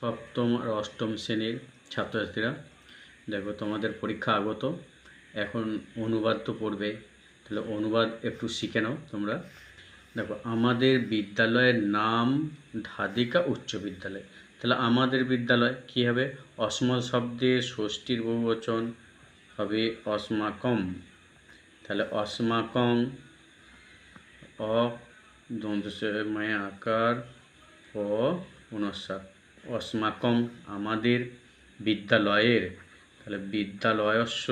সপ্তম আর অষ্টম শ্রেণির ছাত্রছাত্রীরা, দেখো তোমাদের পরীক্ষা আগত। এখন অনুবাদ তো পড়বে, তাহলে অনুবাদ একটু শিখে নাও তোমরা। দেখো, আমাদের বিদ্যালয়ের নাম ধাদিকা উচ্চ বিদ্যালয়। তাহলে আমাদের বিদ্যালয় কী হবে? অসমল শব্দে ষষ্ঠীর বহুবচন হবে অস্মাকম। তাহলে অস্মাকং অ দন্তসে মায়া, আকার ও অনুস্বার অস্মাকং আমাদের বিদ্যালয়ের, তাহলে বিদ্যালয়স্য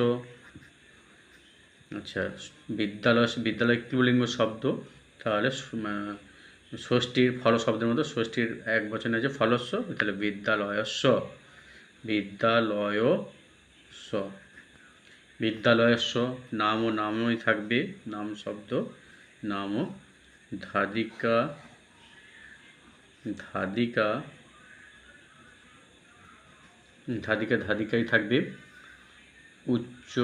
আচ্ছা বিদ্যালয় বিদ্যালয় ক্লিবলিঙ্গ শব্দ? তাহলে ষষ্ঠীর ফল শব্দের মতো ষষ্ঠীর এক বচনে আছে ফলস্য, তাহলে বিদ্যালয়স্য বিদ্যালয়স্য বিদ্যালয়স্য নাম ও নামই থাকবে, নাম শব্দ নাম ধাদিকা ধাদিকা ধাদিকা ধাদিকাই থাকবে। উচ্চ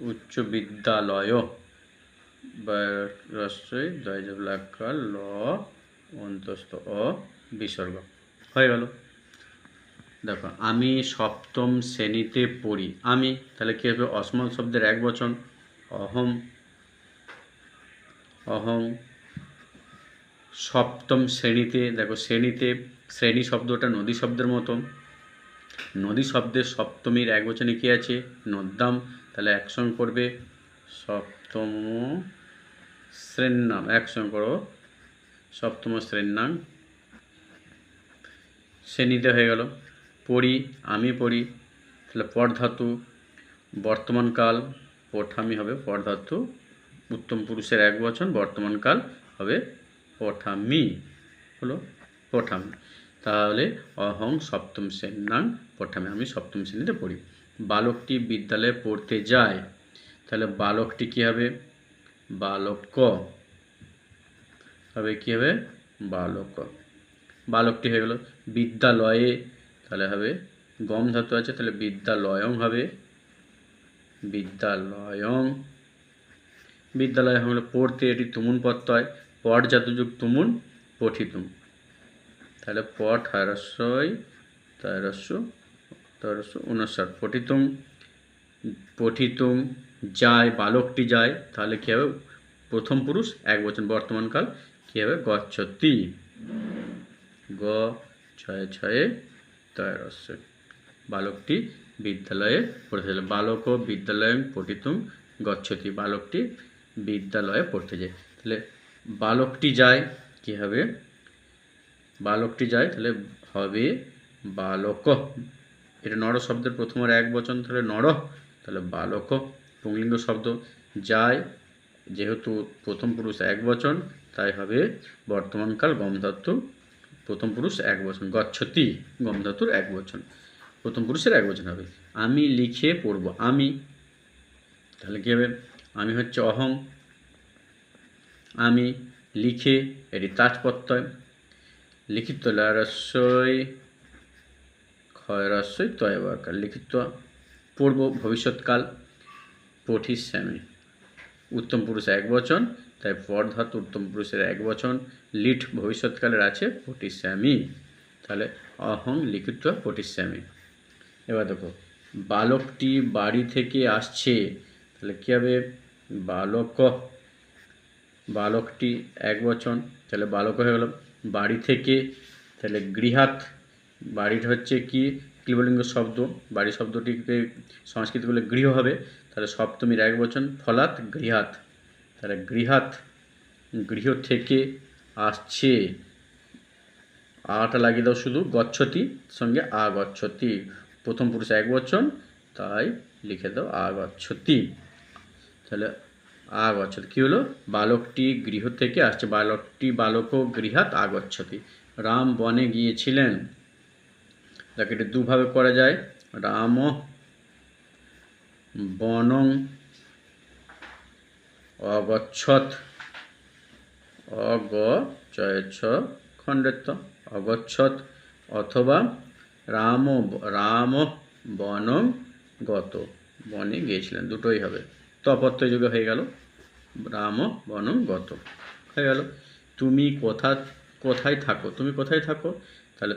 উচ্চ বিদ্যালয়। ল, অন্তস্থ অ, বিসর্গ। হয়ে গেল। দেখো, আমি সপ্তম শ্রেণীতে পড়ি। আমি, তাহলে কী হবে? অসমল শব্দের এক বচন। অহম অহং সপ্তম শ্রেণীতে, দেখো, শ্রেণীতে শ্রেণি শব্দটা নদী শব্দের মতো নদী শব্দের সপ্তমীর এক বচনে কী আছে? নদ্যাম। তাহলে একসঙ্গে করবে সপ্তম শ্রেণির নাম একসঙ্গে করো সপ্তম শ্রেণির নাম শ্রেণীতে হয়ে গেল। পড়ি, আমি পড়ি। তাহলে পর ধাতু বর্তমানকাল পঠামি হবে পর ধাতু। উত্তম পুরুষের এক বচন বর্তমানকাল হবে পঠামি। হলো পঠামি। তাহলে অহং সপ্তম নাম পঠামি আমি সপ্তম শ্রেণীতে পড়ি। বালকটি বিদ্যালয়ে পড়তে যায়, তাহলে বালকটি কী হবে? বালক হবে কী হবে? বালক বালকটি হয়ে গেল বিদ্যালয়ে, তাহলে হবে গম ধাতু আছে, তাহলে বিদ্যালয়ং হবে। বিদ্যালয়ং। বিদ্যালয় হলো পড়তে এটি তুমুন প্রত্যয় পট জাতযুগ তুমুন পঠিতুম। তাহলে পট হারস্যই তারস্য তারস্য উনষাট। পঠিতুম পঠিতুম যায়, বালকটি যায়, তাহলে কী হবে? প্রথম পুরুষ, এক বচন বর্তমানকাল কী হবে? গচ্ছতি। গ, ছয়ে ছয়ে তয়রস্য বালকটি বিদ্যালয়ে পড়তে যায়। বালক বিদ্যালয় পঠিতুম, গচ্ছতি। বালকটি বিদ্যালয়ে পড়তে যায়। তাহলে বালকটি যায়, কি হবে? বালকটি যায়, তাহলে হবে বালক। এটা নর শব্দের প্রথম আর এক বচন, তাহলে নর, তাহলে বালক। পুংলিঙ্গ শব্দ যায়, যেহেতু প্রথম পুরুষ এক বচন, তাই হবে বর্তমানকাল গমধাতু প্রথম পুরুষ এক বচন, গচ্ছতি গমধাতুর এক বচন। প্রথম পুরুষের এক বচন হবে। আমি লিখে পড়ব, আমি। তাহলে কী হবে? আমি হচ্ছে অহং। আমি লিখে এটি তাজ প্রত্যয় লিখিত রস্যই ক্ষয় রস্যই তয়বাকার লিখিত পূর্ব ভবিষ্যৎকাল পঠিশ্যামী উত্তম পুরুষ এক বচন, তাই পর ধাতু উত্তম পুরুষের এক বচন। লিট ভবিষ্যৎকালের আছে পঠিশ্যামী তাহলে অহং লিখিত পঠিশ্যামী এবার দেখো, বালকটি বাড়ি থেকে আসছে, তাহলে কী হবে? বালক। বালকটি এক বচন, তাহলে বালক হয়ে গেল। বাড়ি থেকে, তাহলে গৃহাত, বাড়িটা হচ্ছে কি, ক্লিবলিঙ্গ শব্দ, বাড়ি শব্দটিকে সংস্কৃত বলে গৃহ হবে, তাহলে সপ্তমীর এক বচন ফলাত গৃহাত, তাহলে গৃহাত, গৃহ থেকে আসছে, আটা লাগিয়ে দাও শুধু, গচ্ছতি, সঙ্গে আ গচ্ছতি প্রথম পুরুষ এক বচন, তাই লিখে দাও আ গচ্ছতি তাহলে আগচ্ছতি। কী হলো? বালকটি গৃহ থেকে আসছে। বালকটি বালক গৃহাত আগচ্ছতি। রাম বনে গিয়েছিলেন। যাকে এটা দুভাবে করা যায়। রাম বনং অগচ্ছত। অগ চয় ছ খণ্ডেত্ব অগচ্ছত অথবা রাম রাম বনং গত। বনে গিয়েছিলেন। দুটোই হবে। তপত্য যুগে হয়ে গেল। রাম বনং গত। হয়ে গেল। তুমি কোথা, কোথায় থাকো? তুমি কোথায় থাকো? তাহলে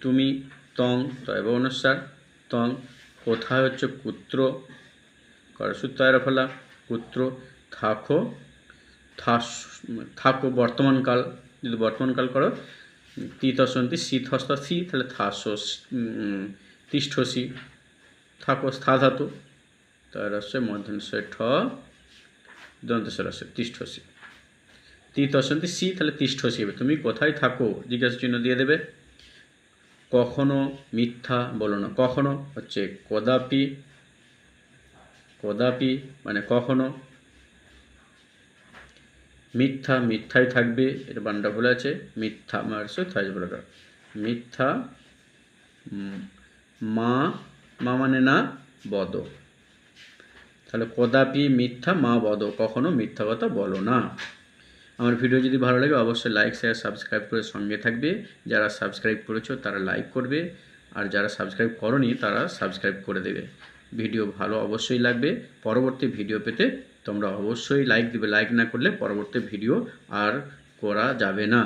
তুমি তং তয়ব অনুসার। তং কোথায় হচ্ছে? পুত্র। করসূত্রায়ের ফলা। পুত্র থাকো। থাস, থাকো বর্তমানকাল যদি বর্তমানকাল করো তিতসন্তি শীত তাহলে থাসো তিষ্ঠসি। থাকো স্থা ধাতু তার হচ্ছে মধ্যে ঠ দন্তস্বর আছে তিষ্ঠসি তিতসন্তি সি তাহলে তিষ্ঠসি হবে তুমি কোথায় থাকো জিজ্ঞাসা চিহ্ন দিয়ে দেবে কখনো মিথ্যা বলো না কখনো হচ্ছে কদাপি কদাপি মানে কখনো মিথ্যা মিথ্যাই থাকবে এটা বানটা ভুল আছে মিথ্যা মারছে থাই বলে মিথ্যা মা মা মানে না বদ তাহলে কদাপি মিথ্যা মা বদ, কখনো মিথ্যা কথা বলো না। আমার ভিডিও যদি ভালো লাগে, অবশ্যই লাইক শেয়ার সাবস্ক্রাইব করে সঙ্গে থাকবে। যারা সাবস্ক্রাইব করেছ, তারা লাইক করবে। আর যারা সাবস্ক্রাইব করনি, তারা সাবস্ক্রাইব করে দেবে। ভিডিও ভালো অবশ্যই লাগবে। পরবর্তী ভিডিও পেতে তোমরা অবশ্যই লাইক দিবে। লাইক না করলে পরবর্তী ভিডিও আর করা যাবে না।